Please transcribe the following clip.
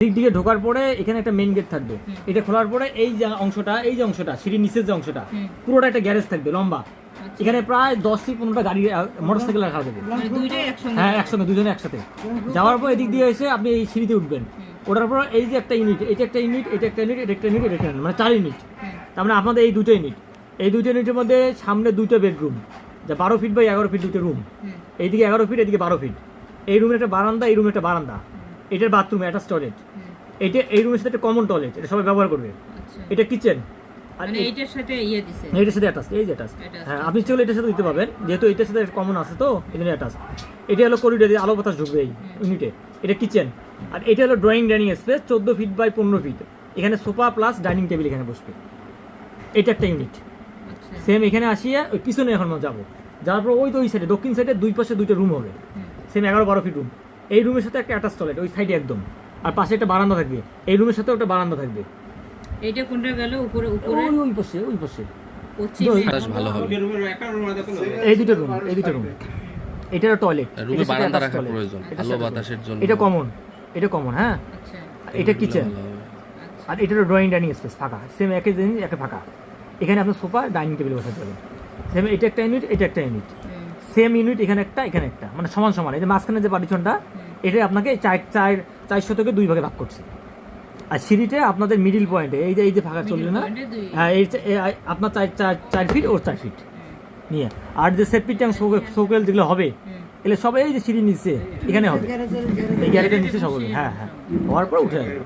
দিক দিকে ঢোকার পরে এখানে একটা মেইন গেট থাকবে। এটা খোলার পরে এই যে অংশটা এই যে অংশটা সিঁড়ির নিচের যে অংশটা পুরোটা একটা গ্যারেজ থাকবে লম্বা। আচ্ছা। এখানে প্রায় দশ থেকে পনেরোটা গাড়ি মোটরসাইকেল রাখা যাবে। মানে হ্যাঁ একসঙ্গে দুজনে একসাথে। যাওয়ার পর এদিক দিয়ে এসে আপনি এই সিঁড়িতে উঠবেন। ওঠার পর এই যে একটা ইউনিট এটা একটা ইউনিট এটা একটা ইউনিট এটা একটা ইউনিট এটা একটা ইউনিট মানে চার ইউনিট তার মানে আপনাদের এই দুটো ইউনিট এই দুটো ইউনিটের মধ্যে সামনে দুটো বেডরুম যা বারো ফিট বাই এগারো ফিট দুটো রুম এইদিকে এগারো ফিট এদিকে বারো ফিট এই রুমের একটা বারান্দা এই রুমের একটা বারান্দা। এটার বাথরুম একটা টয়লেট এটা এই রুমের সাথে একটা কমন টয়লেট এটা সবাই ব্যবহার করবে। আচ্ছা। এটা কিচেন আর মানে এই- এইটার সাথে ইয়ে দিছে। এটার সাথে অ্যাটাচ এই যে অ্যাটাচ হ্যাঁ আপনি চাইলে এটার সাথে দিতে পারবেন। যেহেতু এটার সাথে কমন আছে তো অ্যাটাচ এটা হলো করিডোর আলো বাতাস ঢুকবে এই ইউনিটে এটা কিচেন আর এটা হলো ড্রয়িং ডাইনিং স্পেস চোদ্দ ফিট বাই পনেরো ফিট এখানে সোফা প্লাস ডাইনিং টেবিল এখানে বসবে। এটা একটা ইউনিট আচ্ছা। সেম এখানে আসিয়ে ওই পিছনে এখন যাব। যাওয়ার পর ওই তো ওই সাইডে দক্ষিণ সাইডে দুই পাশে দুইটা রুম হবে। সেম এগারো বারো ফিট রুম এই রুমের সাথে একটা অ্যাটাচ টয়লেট ওই সাইডে একদম। আর পাশে একটা বারান্দা থাকবে। এই রুমের সাথে একটা বারান্দা থাকবে। এইটা কোনটা গেল? উপরে উপরে? ওই ওই পাশে ওই পাশে। ভালো হবে। এই দুটো রুম এই দুটো রুম এটা টয়লেট রুমে বারান্দা রাখার প্রয়োজন ভালো বাতাসের জন্য। এটা কমন এটা কমন হ্যাঁ? আচ্ছা। এটা কিচেন। আচ্ছা। আর এটারও ড্রয়িং ডাইনিং স্পেস ফাঁকা। সেম একই জিনিস একে ফাঁকা। এখানে আপনার সোফা ডাইনিং টেবিল বসাতে পারবেন সেম এটা একটা ইউনিট এটা একটা ইউনিট। সেম ইউনিট এখানে একটা এখানে একটা মানে সমান সমান। এই যে মাঝখানে যে পার্টিশনটা এটা আপনাকে চার চার চার শতকে দুই ভাগে ভাগ করছে। আর সিঁড়িতে আপনাদের মিডিল পয়েন্টে এই যে এই যে ফাঁকা চলবে না। হ্যাঁ এই আপনার চার চার চার ফিট ওর চার ফিট নিয়ে আর যে সেফটি ট্যাঙ্ক সোকেল যেগুলো হবে হুম। এগুলো সব এই যে সিঁড়ি নিচে এখানে হবে। এই গ্যারেজের নিচে সব হবে হ্যাঁ হ্যাঁ। হওয়ার পর উঠে আসবে